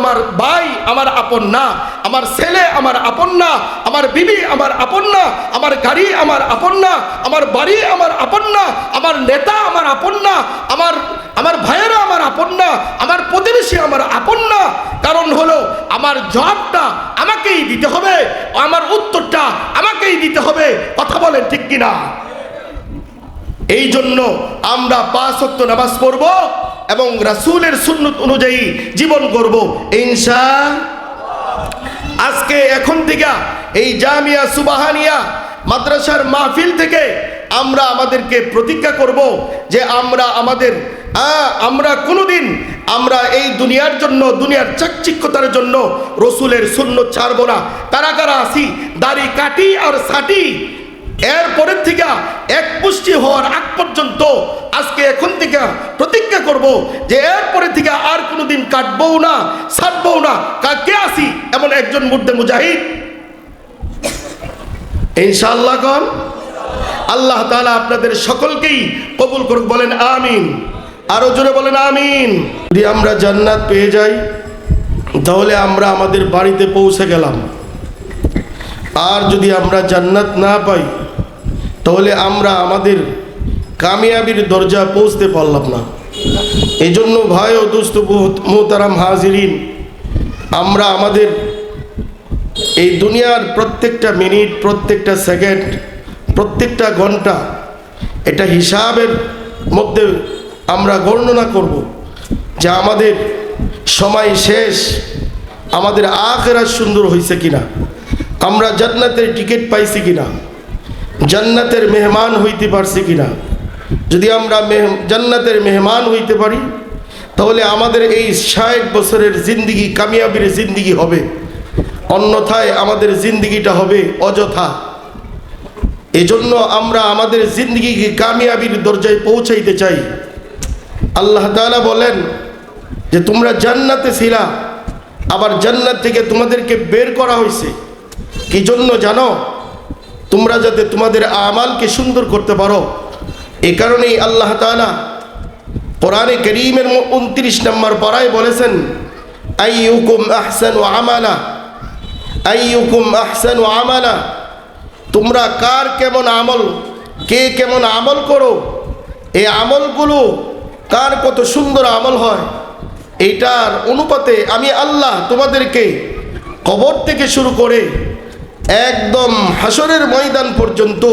আমার ভাই আমার আপন না, আমার ছেলে আমার আপন না, আমার বিবি আমার আপন না, আমার গাড়ি আমার আপন না, আমার বাড়ি আমার আপন না, আমার নেতা আমার আপন না, আমার আমার ভাইয়েরা আমার আপন না, আমার প্রতিবেশী আমার আপন না। কারণ হলো আমার জবাবটা আমাকেই দিতে হবে, আমার উত্তরটা আমাকেই দিতে হবে। কথা বলেন ঠিক কিনা? এই জন্য আমরা পাঁচ নামাজ পড়ব। এবং রাসূলের সুন্নত অনুযায়ী জীবন করব ইনশা আজকে এখন থেকে এই জামিয়া সুবাহানিয়া মাদ্রাসার মাহফিল থেকে আমরা আমাদেরকে প্রতিজ্ঞা করব যে আমরা আমাদের আমরা কোনোদিন আমরা এই দুনিয়ার জন্য, দুনিয়ার চাকচিক্যতার জন্য রসুলের শূন্য ছাড়বো না। কারা কারা আসি দাড়ি কাটি আর সাটি এরপরের থেকে এক পুষ্টি হওয়ার আগ পর্যন্ত আজকে এখন থেকে প্রতিজ্ঞা করব যে এরপরে থেকে আর কোনোদিন কাটবও না, ছাড়বও না। কাকে আসি? এমন একজন মুর্দে মুজাহিদ। ইনশাআল্লাহ কন। আল্লাহ তাআলা আপনাদের সকলকেই কবুল করুক, বলেন আমিন। আরও জোরে বলেন আমিন। যদি আমরা জান্নাত পেয়ে যাই, তাহলে আমরা আমাদের বাড়িতে পৌঁছে গেলাম। আর যদি আমরা জান্নাত না পাই তাহলে আমরা আমাদের কামিয়াবির দরজা পৌঁছতে পারলাম না। এই জন্য ভাই ও দোস্ত মোহতারাম হাজিরিন, আমরা আমাদের এই দুনিয়ার প্রত্যেকটা মিনিট, প্রত্যেকটা সেকেন্ড, প্রত্যেকটা ঘণ্টা এটা হিসাবের মধ্যে আমরা গণনা করব যে আমাদের সময় শেষ, আমাদের আখেরা সুন্দর হয়েছে কিনা, আমরা জান্নাতের টিকিট পাইছি কিনা। জান্নাতের মেহমান হইতে পারছি কিনা? যদি আমরা জান্নাতের মেহমান হইতে পারি, তাহলে আমাদের এই ষাট বছরের জিন্দিগি, কামিয়াবির জিন্দিগি হবে। অন্যথায় আমাদের জিন্দিগিটা হবে অযথা। এজন্য আমরা আমাদের জিন্দিগিকে কামিয়াবির দরজায় পৌঁছাইতে চাই। আল্লাহ তালা বলেন যে, তোমরা জান্নাতে ছিলা, আবার জান্নাত থেকে তোমাদেরকে বের করা হয়েছে কি জন্য জানো? তোমরা যাতে তোমাদের আমালকে সুন্দর করতে পারো। এ কারণেই আল্লাহ তাআলা কোরআনে করিমের উনত্রিশ নম্বর পড়ায় বলেছেন আহসানু আমালা। আইয়ুকুম আহসানু আমালা। তোমরা কার কেমন আমল, কে কেমন আমল করো এই আমলগুলো কার কত সুন্দর আমল হয়, এইটার অনুপাতে আমি আল্লাহ তোমাদেরকে কবর থেকে শুরু করে একদম হাসরের ময়দান পর্যন্ত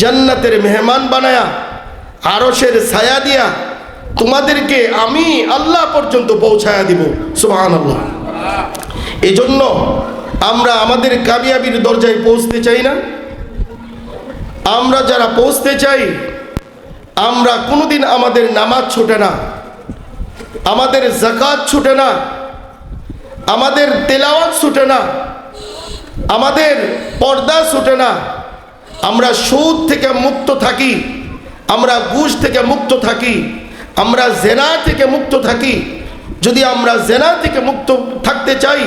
জান্নাতের মেহমান বানায়া আরসের ছায়া দিয়া তোমাদেরকে আমি আল্লাহ পর্যন্ত পৌঁছায়া দিব। সুবহান আল্লাহ এই জন্য আমরা আমাদের কামিয়াবির দরজায় পৌঁছতে চাই না। আমরা যারা পৌঁছতে চাই, আমরা কোনোদিন আমাদের নামাজ ছুটে না, আমাদের জাকাত ছুটে না, আমাদের তেলাওয়াত ছুটে না আমাদের পর্দা ছুটে না। আমরা সুদ থেকে মুক্ত থাকি, আমরা ঘুষ থেকে মুক্ত থাকি, আমরা জেনা থেকে মুক্ত থাকি। যদি আমরা জেনা থেকে মুক্ত থাকতে চাই,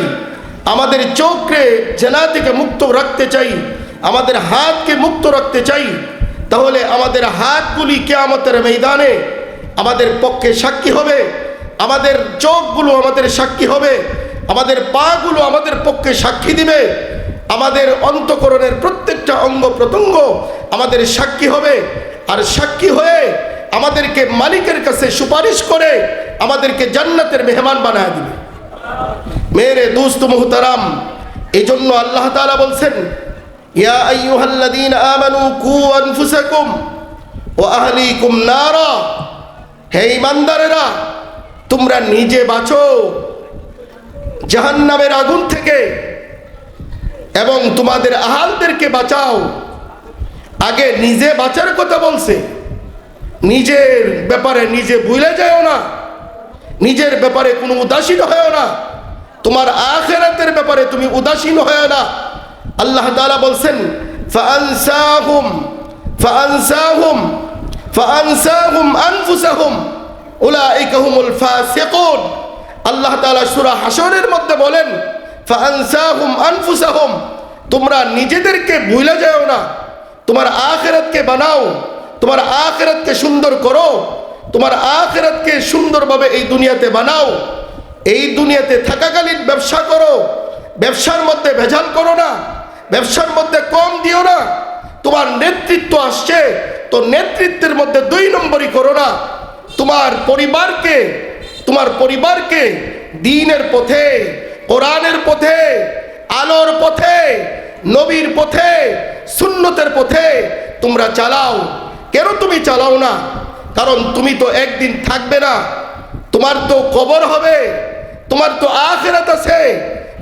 আমাদের চোখকে জেনা থেকে মুক্ত রাখতে চাই, আমাদের হাতকে মুক্ত রাখতে চাই, তাহলে আমাদের হাতগুলি কেয়ামতের ময়দানে আমাদের পক্ষে সাক্ষী হবে, আমাদের চোখগুলো আমাদের সাক্ষী হবে, আমাদের পাগুলো আমাদের পক্ষে সাক্ষী দিবে। আমাদের অন্তকরণের প্রত্যেকটা অঙ্গ প্রত্যঙ্গ আমাদের সাক্ষী হবে। আর সাক্ষী হয়ে আমাদেরকে মালিকের কাছে সুপারিশ করে আমাদেরকে জান্নাতের মেহমান বানায় দিবে। মেরে দোস্ত মুহতারাম এই জন্য আল্লাহ তাআলা বলছেন, ইয়া হে ইমানদারেরা তোমরা নিজে বাঁচো। জাহান্নামের আগুন থেকে এবং তোমাদের আহালদেরকে বাঁচাও। আগে নিজে বাঁচার কথা বলছে। নিজের ব্যাপারে নিজে ভুলে যাও না। নিজের ব্যাপারে কোনো উদাসীন হয় না। তোমার আখেরাতের ব্যাপারে তুমি উদাসীন হয় না। আল্লাহ তাআলা বলছেন আল্লাহ তাআলা সূরা হাশরের মধ্যে বলেন আনফুসাহুম। তোমরা নিজেদেরকে ভুলে যাও না। তোমার আখেরাতকে বানাও। তোমার আখেরাতকে সুন্দর করো। তোমার আখেরাতকে সুন্দরভাবে এই দুনিয়াতে বানাও। এই দুনিয়াতে থাকাকালীন ব্যবসা করো। ব্যবসার মধ্যে ভেজাল করো না। ব্যবসার মধ্যে কম দিও না। তোমার নেতৃত্ব আসছে। তো নেতৃত্বের মধ্যে দুই নম্বরই করো না। তোমার পরিবারকে তোমার পরিবারকে দিনের পথে কোরআনের পথে, আলোর পথে, নবীর পথে, সুন্নতের পথে তোমরা চালাও। কেন তুমি চালাও না? কারণ তুমি তো একদিন থাকবে না। তোমার তো কবর হবে, তোমার তো আখেরাত আছে।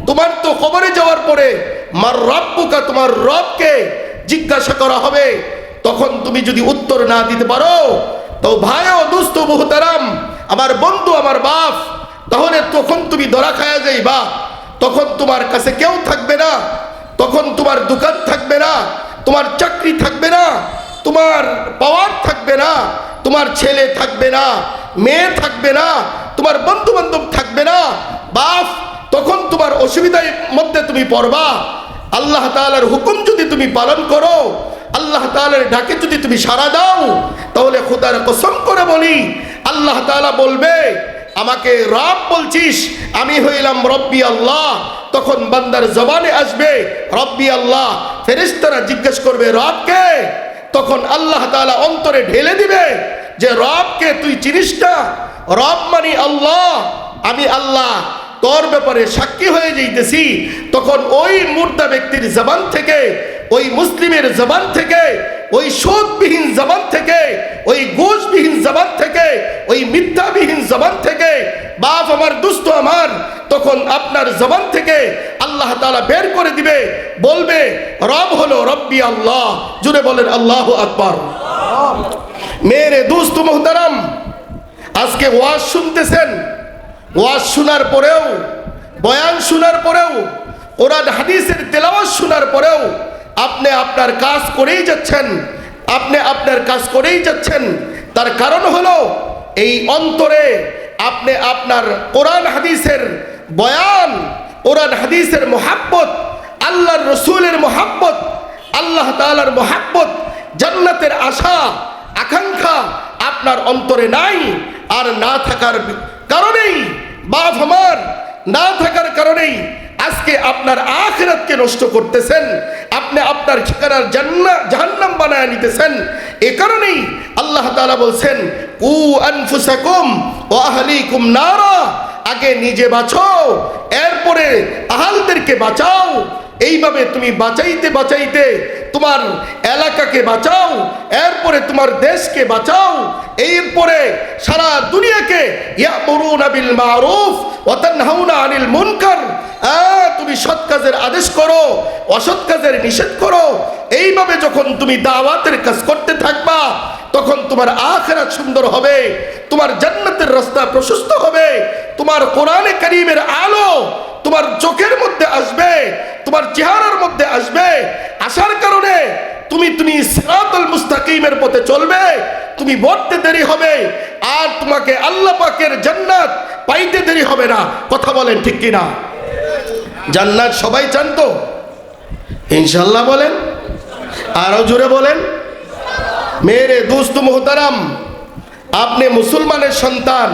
তোমার তো কবরে যাওয়ার পরে মার রব্বুকা, তোমার রবকে জিজ্ঞাসা করা হবে। তখন তুমি যদি উত্তর না দিতে পারো তো ভাই ও দুস্থ বহুতারাম আমার বন্ধু, আমার বাপ তাহলে তখন তুমি ধরা খায়া যাইবা। তখন তোমার কাছে কেউ থাকবে না। তখন তোমার দোকান থাকবে না। তোমার চাকরি থাকবে না। তোমার পাওয়ার থাকবে না। তোমার ছেলে থাকবে না। মেয়ে থাকবে না। তোমার বন্ধু বান্ধব থাকবে না। বাপ, তখন তোমার অসুবিধার মধ্যে তুমি পড়বা। আল্লাহ তাআলার হুকুম যদি তুমি পালন করো, আল্লাহ তাআলার ডাকে যদি তুমি সাড়া দাও, তাহলে খোদার কসম করে বলি, আল্লাহ তাআলা বলবে আমাকে রব বলছিস, আমি হইলাম রব্বি আল্লাহ। তখন বান্দার জবানে আসবে, রব্বি আল্লাহ। ফেরিস্তারা জিজ্ঞেস করবে রবকে তখন আল্লাহ তাআলা অন্তরে ঢেলে দিবে যে রবকে তুই চিনিস না? রব মানি আল্লাহ। আমি আল্লাহ, তোর ব্যাপারে সাক্ষী হয়ে যাইতেছি। তখন ওই মুর্দা ব্যক্তির জবান থেকে, ওই মুসলিমের জবান থেকে ওই সুদবিহীন জবান থেকে, ওই ঘুষবিহীন জবান থেকে, ওই মিথ্যাবিহীন জবান থেকে, বাপ আমার, দুস্থ আমার, তখন আপনার জবান থেকে আল্লাহ তালা বের করে দিবে, বলবে, রব হলো রব্বি আল্লাহ। জুড়ে বলেন, আল্লাহ আকবার। মেরে দুস্থ মোহতারাম, আজকে ওয়াজ শুনতেছেন। ওয়াজ শোনার পরেও, বয়ান শোনার পরেও, কোরআন হাদিসের তেলাওয়াজ শোনার পরেও আপনি আপনার কাজ করেই যাচ্ছেন। আপনি আপনার কাজ করেই যাচ্ছেন। তার কারণ হলো, এই অন্তরে আপনি আপনার কোরআন হাদিসের বয়ান, কোরআন হাদিসের মোহাব্বত, আল্লাহর রসুলের মোহাব্বত, আল্লাহ তাআলার মোহাব্বত, জান্নাতের আশা, আকাঙ্ক্ষা আপনার অন্তরে নাই আর না থাকার কারণেই বাপ আমার না থাকার কারণেই আজকে আপনার আখেরাতকে নষ্ট করতেছেন, আপনি আপনার ঠিকানার জান্নাত জাহান্নাম বানায় নিতেছেন। এ কারণেই আল্লাহ তালা বলছেন, কু আনফুসাকুম ওয়া আহলিকুম নারা। আগে নিজে বাঁচো, এরপরে আহালদেরকে বাঁচাও। এইভাবে তুমি বাঁচাইতে বাঁচাইতে তোমার এলাকাকে বাঁচাও, এরপরে তোমার দেশকে বাঁচাও, এরপরে সারা দুনিয়াকে মারুফ আনিল মুনকার। তুমি সৎ কাজের আদেশ করো, অসৎ কাজের নিষেধ করো। এইভাবে যখন তুমি দাওয়াতের কাজ করতে থাকবা তখন তোমার আখেরাত সুন্দর হবে, তোমার জান্নাতের রাস্তা প্রশস্ত হবে, তোমার কোরআনে করিমের আলো তোমার চোখের মধ্যে আসবে, তোমার চেহারার মধ্যে আসবে। আসার কারণে তুমি তুমি সিরাতুল মুস্তাকিমের পথে চলবে, তুমি মরতে দেরি হবে, আর তোমাকে আল্লাহ পাকের জান্নাত পাইতে দেরি হবে না। কথা বলেন ঠিক কিনা? জান্নাত সবাই চান তো ইনশাল্লাহ বলেন, আরও জোরে বলেন। মেরে দুস্ত মোহতারাম, আপনি মুসলমানের সন্তান,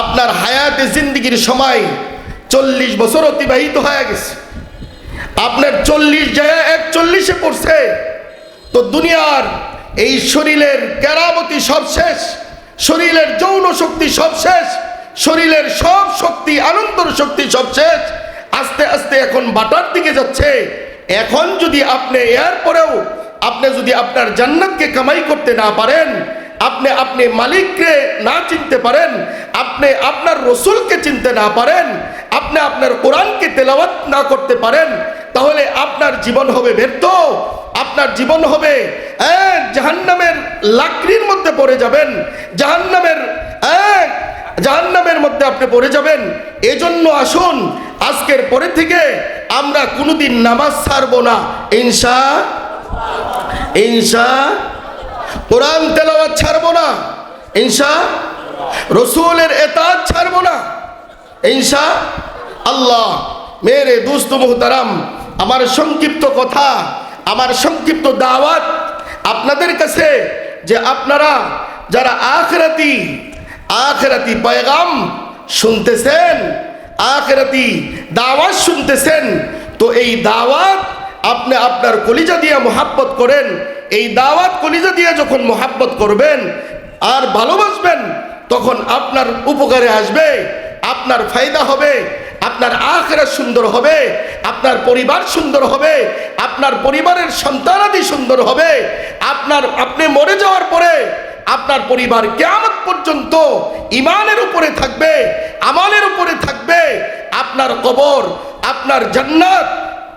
আপনার হায়াতে জিন্দিগির সময় চল্লিশ বছর অতিবাহিত হয়ে গেছে। আপনার চল্লিশ জায়গায় একচল্লিশে পড়ছে। তো দুনিয়ার এই শরীরের কেরামতি সব শেষ শরীরের যৌন শক্তি সব শেষ শরীরের সব শক্তি, আনন্দর শক্তি সব শেষ আস্তে আস্তে এখন বাটার দিকে যাচ্ছে। এখন যদি আপনি এর পরেও আপনি যদি আপনার জান্নাতকে কামাই করতে না পারেন, আপনি আপনি মালিককে না চিনতে পারেন, আপনি আপনার রসুলকে চিনতে না পারেন, আপনি আপনার কোরআনকে তেলাওয়াত না করতে পারেন, তাহলে আপনার জীবন হবে ব্যর্থ। আপনার জীবন হবে জাহান্নামের লাকড়ির মধ্যে পড়ে যাবেন। জাহান্নামের জাহান্নামের মধ্যে আপনি পড়ে যাবেন। এজন্য আসুন, আজকের পরে থেকে আমরা কোনোদিন নামাজ ছাড়বো না ইনসা ইনসা কোরআন তেলাওয়াত ছাড়বো না। ইনসা রসুলের এতাজ ছাড়বো না। ইনসা আল্লাহ, মেরে দুস্ত মুহতারাম, আমার সংক্ষিপ্ত কথা, আমার সংক্ষিপ্ত দাওয়াত আপনাদের কাছে যে আপনারা যারা আখরাতি আখরাতি পয়গাম শুনতেছেন, আখেরাতি দাওয়াত শুনতেছেন, তো এই দাওয়াত আপনি আপনার কলিজা দিয়ে মোহাব্বত করেন, এই দাওয়াত কলিজা দিয়ে যখন মোহাব্বত করবেন আর ভালোবাসবেন, তখন আপনার উপকারে আসবে, আপনার ফায়দা হবে, আপনার আখেরা সুন্দর হবে, আপনার পরিবার সুন্দর হবে, আপনার পরিবারের সন্তানাদি সুন্দর হবে, আপনার, আপনি মরে যাওয়ার পরে আপনার পরিবার কেমন পর্যন্ত ইমানের উপরে থাকবে, আমালের উপরে থাকবে, আপনার কবর, আপনার জান্নাত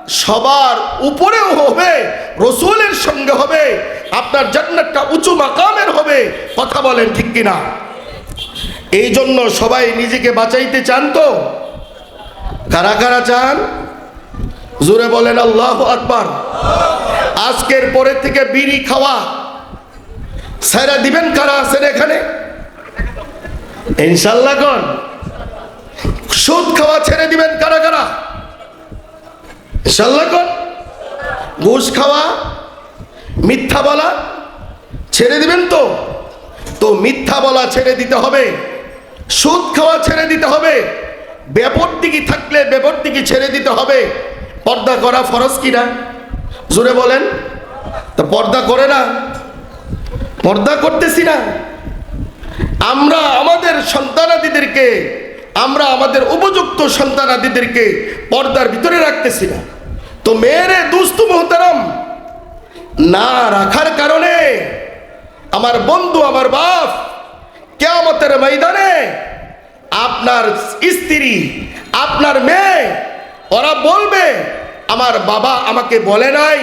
সবার উপরেও হবে, রসুলের সঙ্গে হবে, আপনার জান্নাতটা উঁচু মাকামের হবে, কথা বলেন ঠিক কিনা? এই জন্য সবাই নিজেকে বাঁচাইতে চান তো? কারা কারা চান? জোরে বলেন, আল্লাহ আকবার। আজকের পরে থেকে বিড়ি খাওয়া সারা দিবেন কারা আছেন এখানে? ইনশাল্লাহ কোন। সুদ খাওয়া ছেড়ে দিবেন কারা কারা? ইনশাল্লাহ ঘুষ খাওয়া, মিথ্যা বলা, ছেড়ে দিবেন তো। তো মিথ্যা বলা ছেড়ে দিতে হবে, সুদ খাওয়া ছেড়ে দিতে হবে বেপরদিকি থাকলে বেপরদিকি ছেড়ে দিতে হবে। পর্দা করা ফরজ কিনা? জোরে বলেন। তো পর্দা করে না, পর্দা করতেছি না। আমরা আমাদের সন্তানাদিদেরকে, আমরা আমাদের উপযুক্ত সন্তানাদিদেরকে পর্দার ভিতরে রাখতেছি না। তো মেয়েরে দুস্তু মোহতারাম না রাখার কারণে আমার বন্ধু, আমার বাপ কেয়ামতের ময়দানে আপনার স্ত্রী, আপনার মেয়ে, ওরা বলবে, আমার বাবা আমাকে বলে নাই,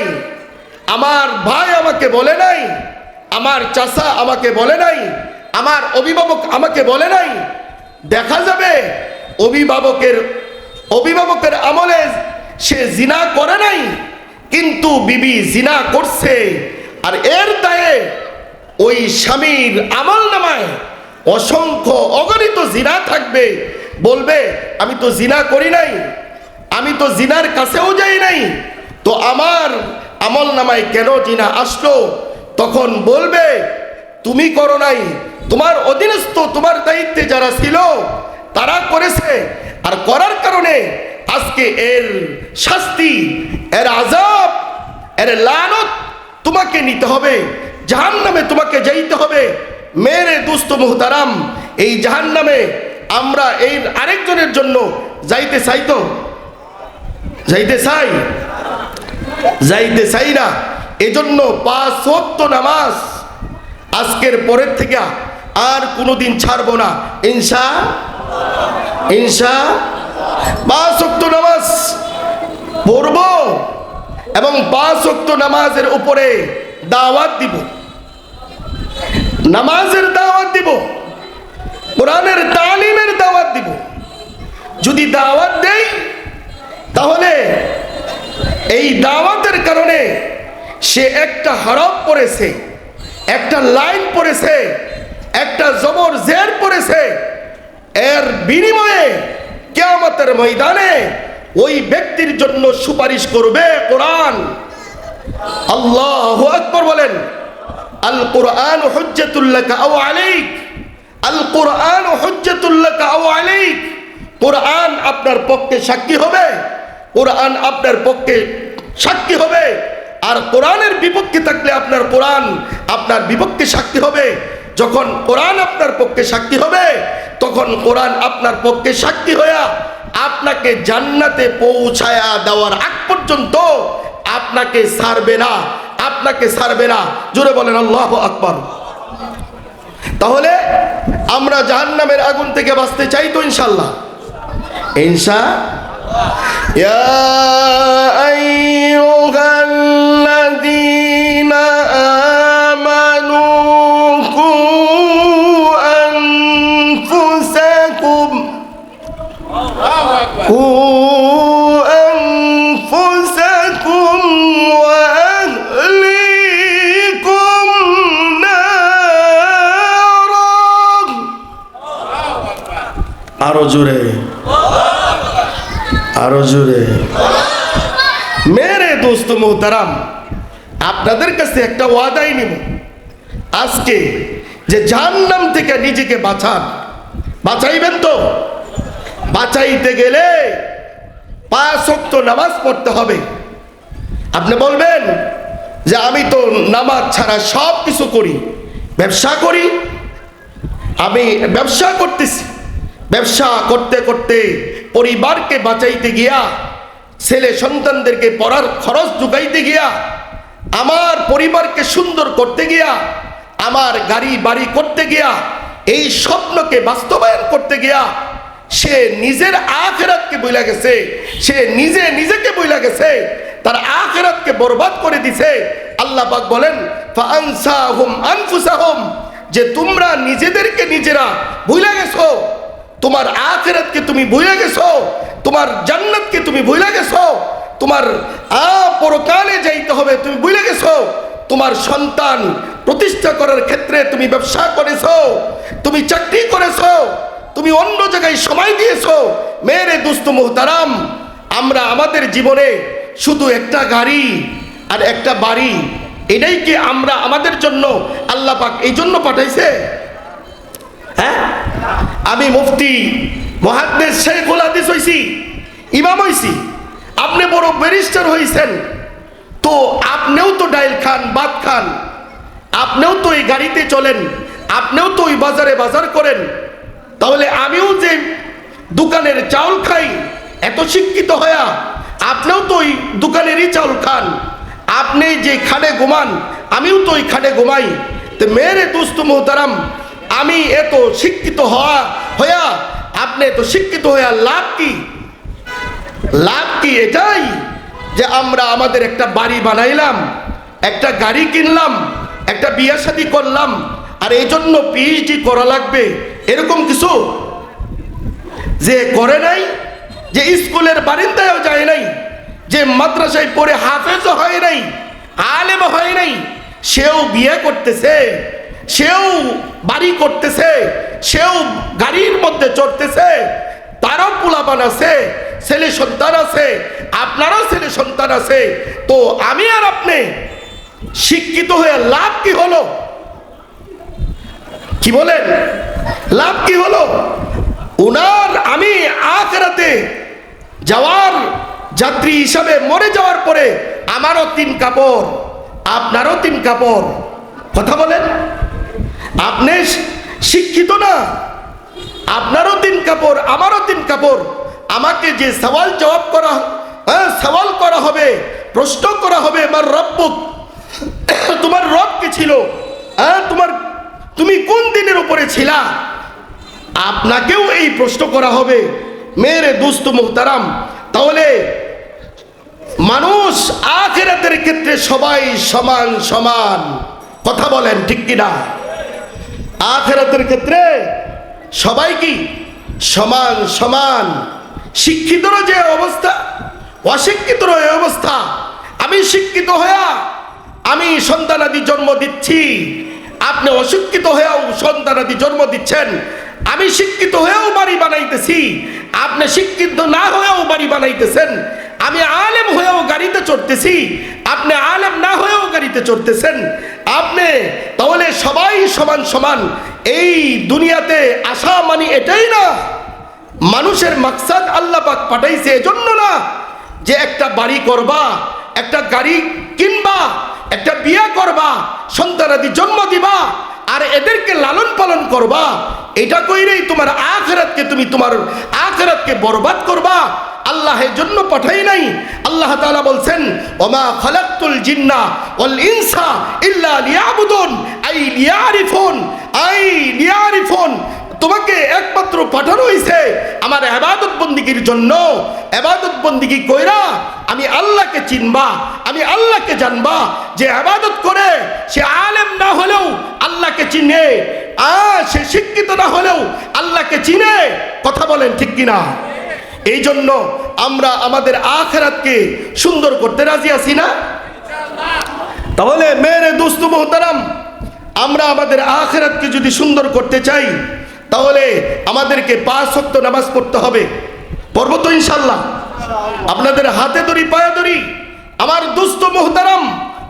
আমার ভাই আমাকে বলে নাই, আমার চাচা আমাকে বলে নাই, আমার অভিভাবক আমাকে বলে নাই। দেখা যাবে অভিভাবকের অভিভাবকের আমলে সে জিনা করে নাই, কিন্তু বিবি জিনা করছে। আর এর দায়ে ওই স্বামীর আমল নামায় অসংখ্য অগণিত জিনা থাকবে। বলবে, আমি তো জিনা করি নাই, আমি তো জিনার কাছেও যাই নাই, তো আমার আমল নামায় কেন জিনা আসলো? তখন বলবে, তুমি করো নাই, তোমার অধীনস্থ, তোমার দায়িত্বে যারা ছিল, তারা করেছে, আর করার কারণে আজকে এর শাস্তি, এর আজাব এর লানত তোমাকে নিতে হবে। জাহান নামে তোমাকে যাইতে হবে। মেরে দুস্থ মুহতারাম, এই জাহান নামে আমরা এই আরেকজনের জন্য যাইতে চাই তো? যাইতে চাই? যাইতে চাই না। এজন্য পাঁচ সত্য নামাজ আজকের পরের থেকে আর কোনোদিন ছাড়বো না। ইনসা ইনসা নামাজ পড়ব এবং নামাজের উপরে দাওয়াত দিব। নামাজের দাওয়াত দিব, কোরআনের তালিমের দাওয়াত দিব। যদি দাওয়াত দেই, তাহলে এই দাওয়াতের কারণে সে একটা হরফ পড়েছে, একটা লাইন পড়েছে, একটা জবর জের পড়েছে। এর বিনিময়ে কেয়ামতের ময়দানে ওই ব্যক্তির জন্য সুপারিশ করবে কোরআন। আল্লাহ আকবর বলেন আল কোরআন হজ্জাতুল্লাকা আও আলাইক আল কোরআন হজ্জাতুল্লাকা আও আলাইক। কোরআন আপনার পক্ষে সাক্ষী হবে, কোরআন আপনার পক্ষে সাক্ষী হবে, আর কোরআনের বিপক্ষে থাকলে আপনার কোরআন আপনার বিপক্ষে সাক্ষী হবে। যখন কোরআন আপনার পক্ষে সাক্ষী হবে, তখন কোরআন আপনার পক্ষে সাক্ষী হইয়া আপনাকে জান্নাতে পৌঁছায়া দেওয়ার আগ পর্যন্ত আপনাকে সারবে না, আপনাকে সারবে না। জুড়ে বলেন, আল্লাহ আকবর। তাহলে আমরা জাহান্নামের আগুন থেকে বাঁচতে চাই তো ইনশাল্লাহ ইনশা ইয়া আইয়ুহাল আরও জোরে। আরও জোরে। মেরে দোস্ত মোহতারাম আপনাদের কাছে একটা ওয়াদাই নিব। আজকে যে জাহান্নাম থেকে নিজেকে বাঁচান বাঁচাইবেন তো? বাঁচাইতে গেলে পাঁচ ওয়াক্ত নামাজ পড়তে হবে। আপনি বলবেন যে আমি তো নামাজ ছাড়া সব কিছু করি, ব্যবসা করি, আমি ব্যবসা করতেছি। ব্যবসা করতে করতে পরিবারকে বাঁচাইতে গিয়া, ছেলে সন্তানদেরকে পড়ার খরচ যোগাইতে গিয়া, আমার পরিবারকে সুন্দর করতে গিয়া, আমার গাড়ি বাড়ি করতে গিয়া, এই স্বপ্নকে বাস্তবায়ন করতে গিয়া সে নিজের আখেরাতকে বইলা গেছে, সে নিজে নিজেকে বইলা গেছে, তার আখেরাতকে বরবাদ করে দিছে। আল্লাহ পাক বলেন, ফাআনসাহুম আনফুসাহুম যে তোমরা নিজেদেরকে নিজেরা ভুলে গেছো, তোমার আখেরাতকে তুমি ভুলে গেছো, তোমার জান্নাতকে তুমি ভুলে গেছো, তোমার আ পরকালে যাইতে হবে তুমি ভুলে গেছো, তোমার সন্তান প্রতিষ্ঠা করার ক্ষেত্রে তুমি ব্যবসা করেছ, তুমি চাকরি করেছ তুমি অন্য জায়গায় সময় দিয়েছ। মেরে দুস্ত মোহতারাম, আমরা আমাদের জীবনে শুধু একটা গাড়ি আর একটা বাড়ি। এটাই কি আমরা আমাদের জন্য আল্লাহ পাক এই জন্য পাঠাইছে? হ্যাঁ? আমি মুফতি মহাদ্দেশ শেখুল হাদিস হইছি, ইমাম হইছি। আপনি বড় ব্যারিস্টার হইছেন। তো আপনিও তো ডাইল খান, বাদ খান। আপনিও তো এই গাড়িতে চলেন, আপনিও তো ওই বাজারে বাজার করেন। তাহলে আমিও যে দোকানের চাউল খাই, এত শিক্ষিত হয়া আপনিও তো ওই দোকানেরই চাউল খান। আপনি যে খানে ঘুমান, আমিও তো ওই খানে ঘুমাই। তো মেরে দুস্ত মোহতারাম, আমি এত শিক্ষিত হওয়া হইয়া আপনি এত শিক্ষিত হইয়া লাভ কি? লাভ কি এটাই যে আমরা আমাদের একটা বাড়ি বানাইলাম, একটা গাড়ি কিনলাম, একটা বিয়া শাদি করলাম, আর এই জন্য পিএইচডি করা লাগবে। এরকম কিছু যে করে নাই, যে স্কুলের বারিন্দায়ও যায় নাই, যে মাদ্রাসায় পড়ে হাফেজও হয় নাই আলেম হয় নাই, সেও বিয়ে করতেছে, সেও বাড়ি করতেছে, সেও গাড়ির মধ্যে চড়তেছে, তারও পোলাপান আছে, ছেলে সন্তান আছে, আপনারও ছেলে সন্তান আছে, তো আমি আর আপনি শিক্ষিত হয়ে লাভ কি হলো? কি বলেন? লাভ কি হলো? উনার আমি আখরাতে যাওয়ার যাত্রী হিসাবে মরে যাওয়ার পরে আমারও তিন কাপড়, আপনারও তিন কাপড়। কথা বলেন। আপনি শিক্ষিত না? আপনারও তিন কাপড়, আমারও তিন কাপড়। আমাকে যে সওয়াল জবাব করা হ্যাঁ সওয়াল করা হবে, প্রশ্ন করা হবে, আমার রব্বুক তোমার রব কি ছিল? হ্যাঁ তোমার তুমি কোন দিনের উপরে ছিলা? আপনাকেও এই প্রশ্ন করা হবে। মেরে দুস্ত মুহতারাম, তাহলে মানুষ আখেরাতের ক্ষেত্রে সবাই সমান সমান। কথা বলেন, ঠিক কিনা? আখেরাতের ক্ষেত্রে সবাই কি? সমান সমান। শিক্ষিতর যে অবস্থা, অশিক্ষিতর এই অবস্থা। আমি শিক্ষিত হইয়া আমি সন্তানাদি জন্ম দিচ্ছি। আপনি অশিক্ষিত হয়েও সন্তানাদি জন্ম দিচ্ছেন। আমি শিক্ষিত হয়েও বাড়ি বানাইতেছি। আপনি শিক্ষিত না হয়েও বাড়ি বানাইতেছেন। আমি আলেম হয়েও গাড়িতে চড়তেছি। আপনি আলেম না হয়েও গাড়িতে চড়তেছেন। আপনি তাহলে সবাই সমান সমান। এই দুনিয়াতে আসা মানে এটাই না। মানুষের মাকসাদ আল্লাহ পাক পাঠাইছে এজন্য না যে একটা বাড়ি করবা, একটা গাড়ি কিনবা একটা বিয়ে করবা, সন্তানাদি জন্ম দিবা, আর এদেরকে লালন পালন করবা, এটা কইরেই তোমার আখেরাতকে তুমি তোমার আখেরাতকে বরবাদ করবা আল্লাহের জন্য পাঠাই নাই। আল্লাহ তাআলা বলছেন, ওমা খালাকতুল জিন্না ওয়াল ইনসা ইল্লা লিয়াবুদুন, আই লিয়ারিফুন আই লিয়ারিফুন। তোমাকে একমাত্র পাঠানো হয়েছে আমার আবাদত বন্দিগির জন্য। আবাদত বন্দিগি কইরা আমি আল্লাহকে চিনবা, আমি আল্লাহকে জানবা যে আবাদত করে সে আলেম না হলেও আল্লাহকে চিনে আ সে শিক্ষিত না হলেও আল্লাহকে চিনে। কথা বলেন ঠিক কিনা? এই জন্য আমরা আমাদের আখেরাতকে সুন্দর করতে রাজি আছি না? তাহলে মেরে দোস্ত মোহতারাম, আমরা আমাদের আখেরাতকে যদি সুন্দর করতে চাই তাহলে আমাদেরকে পাঁচ শক্ত নামাজ পড়তে হবে। পড়ব তো ইনশাল্লাহ আপনাদের হাতে ধরি পায়ে ধরি। আমার দুস্থ মোহতারাম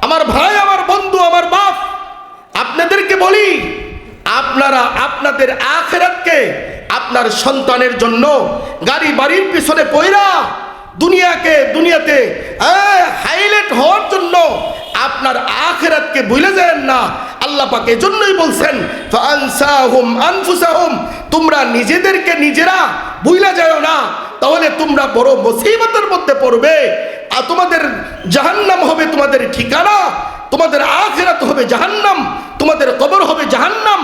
আমার ভাই আমার বন্ধু আমার বাপ আপনাদেরকে বলি আপনারা আপনাদের আখেরাতকে আপনার সন্তানের জন্য গাড়ি বাড়ির পিছনে পয়রা দুনিয়াকে, দুনিয়াতে হাইলাইট হওয়ার জন্য আপনার আখেরাতকে ভুলে যান না। আল্লাহ পাক এজন্যই বলছেন তোমরা নিজেদেরকে নিজেরা ভুলে যাও না। তাহলে তোমরা বড় মুসিবতের মধ্যে পড়বে। আর তোমাদের জাহান্নাম হবে তোমাদের ঠিকানা, তোমাদের আখেরাত হবে জাহান্নাম, তোমাদের কবর হবে জাহান্নাম।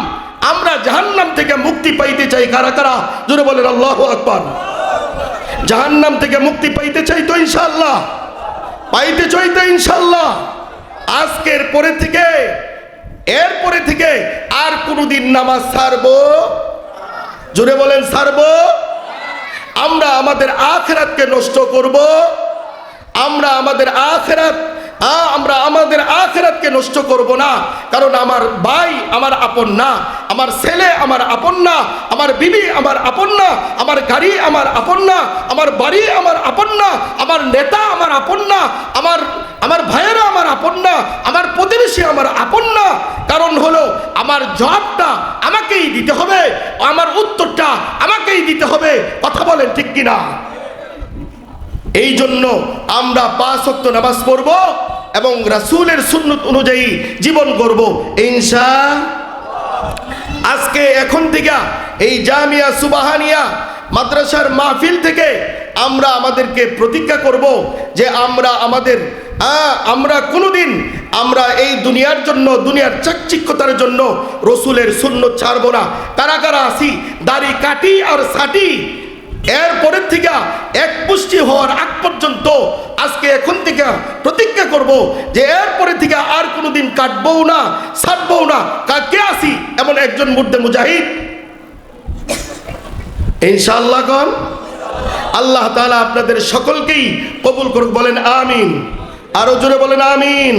আমরা জাহান্নাম থেকে মুক্তি পাইতে চাই কারা কারা? জোরে বলেন, আল্লাহ আকবার জাহান্নাম থেকে মুক্তি পাইতে চাই তো ইনশাল্লাহ পাইতে চাই তো ইনশাল্লাহ আজকের পরে থেকে, এরপরে থেকে আর কোনোদিন নামাজ সারব জুড়ে বলেন সারব আমরা আমাদের আখেরাতকে নষ্ট করব। আমরা আমাদের আখেরাত আমরা আমাদের আখেরাতকে নষ্ট করব না। কারণ আমার ভাই আমার আপন না, আমার ছেলে আমার আপন না, আমার বিবি আমার আপন না, আমার গাড়ি আমার আপন না, আমার বাড়ি আমার আপন না, আমার নেতা আমার আপন না, আমার আমার ভাইয়েরা আমার আপন না, আমার প্রতিবেশী আমার আপন না। কারণ হলো আমার জবাবটা আমাকেই দিতে হবে, আমার উত্তরটা আমাকেই দিতে হবে। কথা বলেন ঠিক কিনা? এই জন্য আমরা পাঁচ ওয়াক্ত নামাজ পড়ব এবং রাসূলের সুন্নত অনুযায়ী জীবন করব ইনশা আজকে এখন থেকে এই জামিয়া সুবাহানিয়া মাদ্রাসার মাহফিল থেকে আমরা আমাদেরকে প্রতিজ্ঞা করব যে আমরা আমাদের আমরা কোনোদিন আমরা এই দুনিয়ার জন্য, দুনিয়ার চাকচিক্যতার জন্য রসুলের শূন্য ছাড়বো না। কারা কারা আসি দাড়ি কাটি আর সাটি এরপরের থেকে এক পুষ্টি হওয়ার আগ পর্যন্ত আজকে এখন থেকে প্রতিজ্ঞা করব যে এরপরে থেকে আর কোনোদিন কাটবো না ছাড়বো না কা- কে আসি এমন একজন মুর্দে মুজাহিদ ইনশাআল্লাহ কন আল্লাহ তাআলা আপনাদের সকলকেই কবুল করুক বলেন আমিন আরো জোরে বলেন আমিন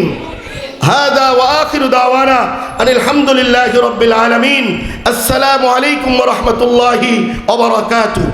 هذا وآخر دعوانا أن الحمد لله رب العالمين السلام عليكم ورحمة الله وبركاته